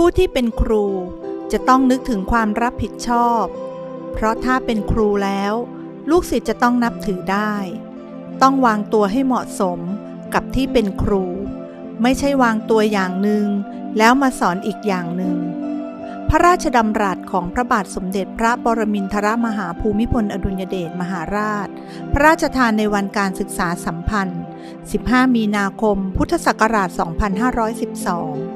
ผู้ที่เป็นครูจะต้องนึกถึงความรับผิดชอบ เพราะถ้าเป็นครูแล้ว ลูกศิษย์จะต้องนับถือได้ ต้องวางตัวให้เหมาะสมกับที่เป็นครู ไม่ใช่วางตัวอย่างหนึ่งแล้วมาสอนอีกอย่างหนึ่ง พระราชดำรัสของพระบาทสมเด็จพระปรมินทรมหาภูมิพลอดุลยเดชมหาราช พระราชทานในวันการศึกษาสัมพันธ์ 15 มีนาคม พุทธศักราช 2512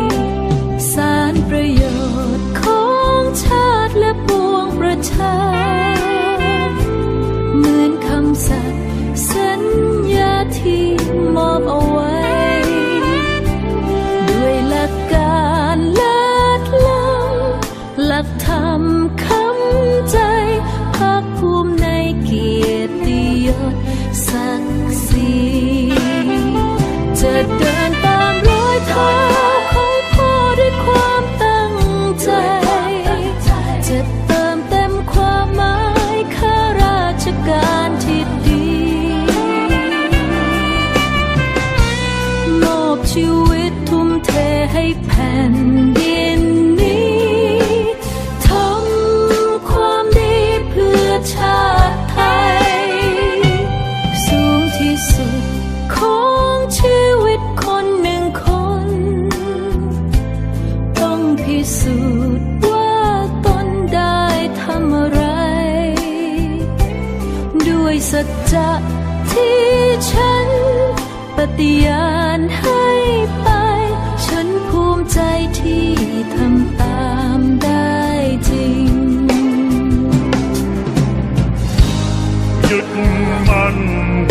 จะเดินตามรอยเท้าของพ่อด้วยความตั้งใจ จะเติมเต็มความหมายข้าราชการที่ดี มอบชีวิตทุ่มเทให้แผ่นดิน จจะที่ฉัน ปฏิญาณให้ไป ฉันภูมิใจที่ทำตามได้จริง ยึดมัน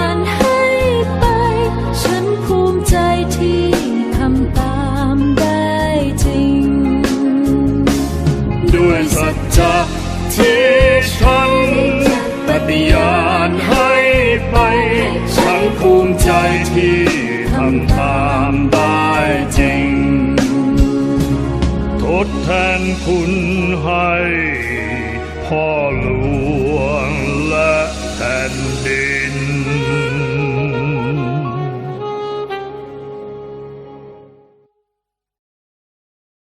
ด้วยสัจจะที่ฉันปฏิญาณให้ไป ฉันภูมิใจที่ทำตามได้จริง ทดแทนคุณให้